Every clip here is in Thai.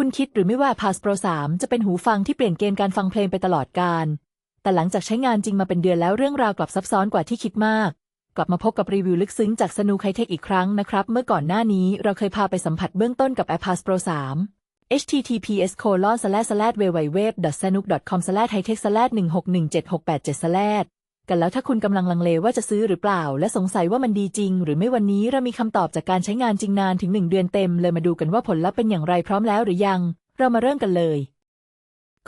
คุณคิดหรือไม่ว่า Pass Pro 3 จะเป็นหูฟังที่เปลี่ยนเกณฑ์การฟังเพลงไปตลอดกาลแต่หลังจากใช้งานจริงมาเป็นเดือนแล้วเรื่องราวกลับซับซ้อนกว่าที่คิดมาก กลับมาพบกับรีวิวลึกซึ้งจากสนูไคเทคอีกครั้งนะครับ เมื่อก่อนหน้านี้เราเคยพาไปสัมผัสเบื้องต้นกับ AirPods Pro 3 https colon slash slash www sanuk com slash hightech slash 1617687 slash กันแล้วถ้าคุณกำลังลังเลว่าจะซื้อหรือเปล่า และสงสัยว่ามันดีจริง หรือไม่วันนี้เรามีคำตอบจากการใช้งานจริงนานถึง1เดือนเต็มเลยมาดูกันว่าผลลัพธ์เป็นอย่างไรพร้อมแล้วหรือยัง เรามาเริ่มกันเลย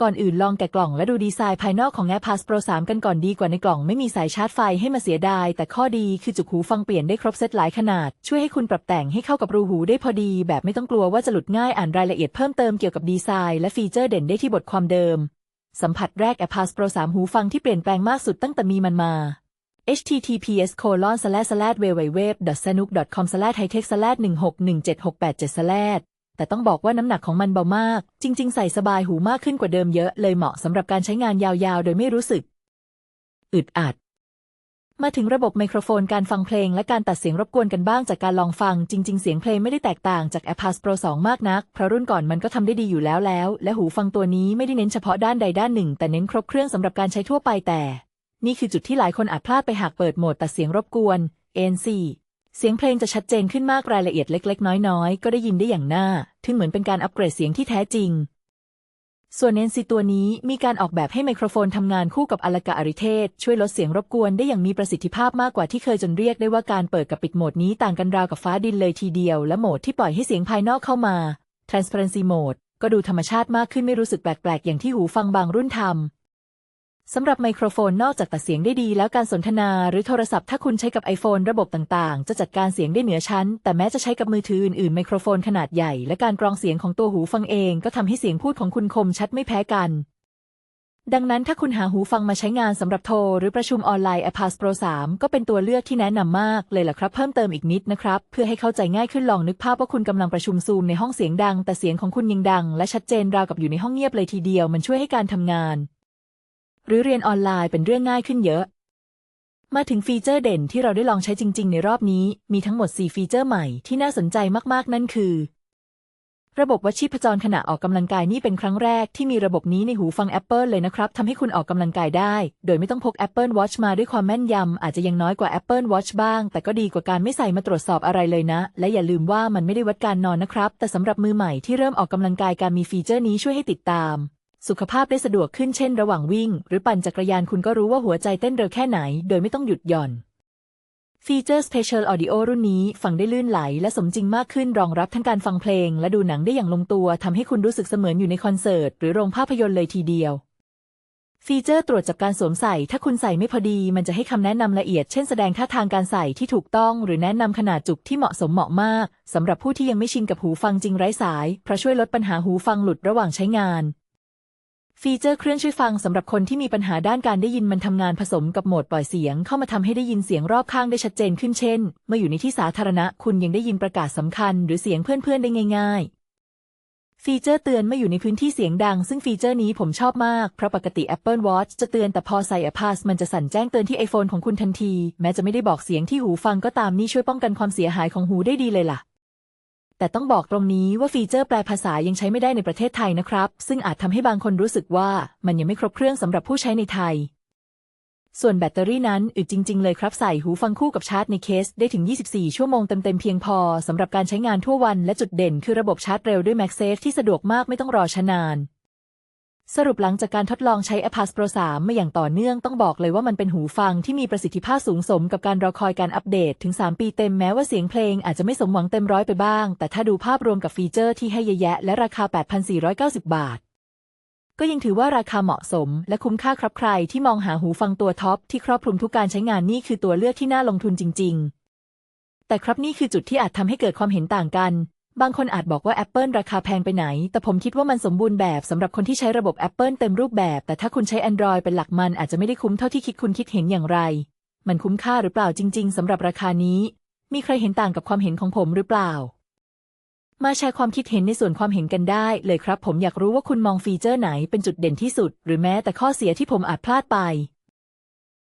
ก่อนอื่นลองแกะกล่องและดูดีไซน์ภายนอกของ AirPods Pro 3 กันก่อนดีกว่าในกล่องไม่มีสายชาร์จไฟให้มาเสียดาย แต่ข้อดีคือจุกหูฟังเปลี่ยนได้ครบเซตหลายขนาด ช่วยให้คุณปรับแต่งให้เข้ากับรูหูได้พอดี แบบไม่ต้องกลัวว่าจะหลุดง่ายอ่านรายละเอียดเพิ่มเติมเกี่ยวกับดีไซน์และฟีเจอร์เด่นได้ที่บทความเดิม สัมผัสแรก AirPods Pro 3 หูฟังที่เปลี่ยนแปลงมากสุดตั้งแต่มีมันมา https colon slash slash www sanuk com slash hightech slash 1617687 s l a s แต่ต้องบอกว่าน้ำหนักของมันเบามาก จริง ๆ ใส่สบายหูมากขึ้นกว่าเดิมเยอะ เลยเหมาะสำหรับการใช้งานยาวๆ โดยไม่รู้สึก อึดอัด มาถึงระบบไมโครโฟนการฟังเพลงและการตัดเสียงรบกวนกันบ้างจากการลองฟัง จริง ๆ เสียงเพลงไม่ได้แตกต่างจาก AirPods Pro 2 มากนัก เพราะรุ่นก่อนมันก็ทำได้ดีอยู่แล้วแล้ว และหูฟังตัวนี้ไม่ได้เน้นเฉพาะด้านใดด้านหนึ่ง แต่เน้นครบเครื่องสำหรับการใช้ทั่วไปแต่ นี่คือจุดที่หลายคนอาจพลาดไปหากเปิดโหมดตัดเสียงรบกวน ANC เสียงเพลงจะชัดเจนขึ้นมากรายละเอียดเล็ก ๆ น้อยๆก็ได้ยินได้อย่างน่าถึงเหมือนเป็นการอัปเกรดเสียงที่แท้จริง ส่วนเนซีตัวนี้มีการออกแบบให้ไมโครโฟนทำงานคู่กับอลกาอริเทศ ช่วยลดเสียงรบกวนได้อย่างมีประสิทธิภาพมากกว่าที่เคยจนเรียกได้ว่าการเปิดกับปิดโหมดนี้ต่างกันราวกับฟ้าดินเลยทีเดียว และโหมดที่ปล่อยให้เสียงภายนอกเข้ามา Transparency Mode ก็ดูธรรมชาติมากขึ้นไม่รู้สึกแปลกๆ อย่างที่หูฟังบางรุ่นทำ สำหรับไมโครโฟนนอกจากตัดเสียงได้ดีแล้วการสนทนาหรือโทรศัพท์ถ้าคุณใช้กับ iPhone ระบบต่างๆ จะจัดการเสียงได้เหนือชั้น แต่แม้จะใช้กับมือถืออื่นๆไมโครโฟนขนาดใหญ่และการกรองเสียงของตัวหูฟังเองก็ทำให้เสียงพูดของคุณคมชัดไม่แพ้กัน ดังนั้นถ้าคุณหาหูฟังมาใช้งานสำหรับโทร หรือประชุมออนไลน์ AirPods Pro 3 ก็เป็นตัวเลือกที่แนะนำมากเลยล่ะครับเพิ่มเติมอีกนิดนะครับเพื่อให้เข้าใจง่ายขึ้นลองนึกภาพว่าคุณกำลังประชุมซูมในห้องเสียงดัง แต่เสียงของคุณยังดัง และชัดเจนราวกับอยู่ในห้องเงียบเลยทีเดียวมันช่วยให้การทำงาน หรือเรียนออนไลน์เป็นเรื่องง่ายขึ้นเยอะ มาถึงฟีเจอร์เด่นที่เราได้ลองใช้จริง ๆ ในรอบนี้ มีทั้งหมด 4 ฟีเจอร์ใหม่ที่น่าสนใจมากๆ นั่นคือ ระบบวัดชีพจรขณะออกกำลังกายนี่เป็นครั้งแรกที่มีระบบนี้ในหูฟัง Apple เลยนะครับทำให้คุณออกกำลังกายได้ โดยไม่ต้องพก Apple Watch มาด้วยความแม่นยำอาจจะยังน้อยกว่า Apple Watch บ้าง แต่ก็ดีกว่าการไม่ใส่มาตรวจสอบอะไรเลยนะ และอย่าลืมว่ามันไม่ได้วัดการนอนนะครับ แต่สำหรับมือใหม่ที่เริ่มออกกำลังกายการมีฟีเจอร์นี้ช่วยให้ติดตาม สุขภาพได้สะดวกขึ้นเช่นระหว่างวิ่ง หรือปั่นจักรยานคุณก็รู้ว่าหัวใจเต้นเร็วแค่ไหน โดยไม่ต้องหยุดหย่อน ฟีเจอร์ Spatial Audio รุ่นนี้ฟังได้ลื่นไหล และสมจริงมากขึ้นรองรับทั้งการฟังเพลง และดูหนังได้อย่างลงตัวทำให้คุณรู้สึกเสมือนอยู่ในคอนเสิร์ต หรือโรงภาพยนตร์เลยทีเดียว ฟีเจอร์ตรวจจับการสวมใส่ ถ้าคุณใส่ไม่พอดี มันจะให้คำแนะนำละเอียด เช่นแสดงท่าทางการใส่ที่ถูกต้อง หรือแนะนำขนาดจุกที่เหมาะสมเหมาะมากสำหรับผู้ที่ยังไม่ชินกับหูฟังจริงไร้สายเพราะช่วยลดปัญหาหูฟังหลุดระหว่างใช้งาน ฟีเจอร์เครื่องช่วยฟังสำหรับคนที่มีปัญหาด้านการได้ยินมันทำงานผสมกับโหมดปล่อยเสียง เข้ามาทำให้ได้ยินเสียงรอบข้างได้ชัดเจนขึ้นเช่น เมื่ออยู่ในที่สาธารณะ คุณยังได้ยินประกาศสำคัญ หรือเสียงเพื่อนๆได้ง่าย ๆ ฟีเจอร์เตือนเมื่ออยู่ในพื้นที่เสียงดัง ซึ่งฟีเจอร์นี้ผมชอบมาก เพราะปกติ Apple Watch จะเตือนแต่พอใส่ AirPods มันจะสั่นแจ้งเตือนที่ iPhone ของคุณทันที แม้จะไม่ได้บอกเสียงที่หูฟังก็ตามนี่ช่วยป้องกันความเสียหายของหูได้ดีเลยล่ะ แต่ต้องบอกตรงนี้ว่าฟีเจอร์แปลภาษายังใช้ไม่ได้ในประเทศไทยนะครับ ซึ่งอาจทำให้บางคนรู้สึกว่ามันยังไม่ครบเครื่องสำหรับผู้ใช้ในไทย ส่วนแบตเตอรี่นั้นอึดจริง ๆ เลยครับใส่หูฟังคู่กับชาร์จในเคสได้ถึง 24 ชั่วโมงเต็มๆเพียงพอสำหรับการใช้งานทั่ววันและจุดเด่นคือระบบชาร์จเร็วด้วย MagSafe ที่สะดวกมากไม่ต้องรอชนาน สรุปหลังจากการทดลองใช้ AirPods Pro 3 มาอย่างต่อเนื่องต้องบอกเลยว่ามันเป็นหูฟังที่มีประสิทธิภาพสูงสมกับการรอคอยการอัปเดตถึง 3 ปีเต็มแม้ว่าเสียงเพลงอาจจะไม่สมหวังเต็มร้อยไปบ้าง แต่ถ้าดูภาพรวมกับฟีเจอร์ที่ให้เยอะแยะและราคา 8,490 บาท ก็ยังถือว่าราคาเหมาะสม และคุ้มค่าครับใครที่มองหาหูฟังตัวท็อปที่ครอบคลุมทุกการใช้งานนี่คือตัวเลือกที่น่าลงทุนจริง ๆ แต่ครับนี่คือจุดที่อาจทำให้เกิดความเห็นต่างกัน บางคนอาจบอกว่า Apple ราคาแพงไปไหน แต่ผมคิดว่ามันสมบูรณ์แบบสำหรับคนที่ใช้ระบบ Apple เต็มรูปแบบ แต่ถ้าคุณใช้ Android เป็นหลักมันอาจจะไม่ได้คุ้มเท่าที่คิดคุณคิดเห็นอย่างไร มันคุ้มค่าหรือเปล่าจริง ๆสำหรับราคานี้ มีใครเห็นต่างกับความเห็นของผมหรือเปล่า มาแชร์ความคิดเห็นในส่วนความเห็นกันได้เลยครับ ผมอยากรู้ว่าคุณมองฟีเจอร์ไหนเป็นจุดเด่นที่สุด หรือแม้แต่ข้อเสียที่ผมอาจพลาดไป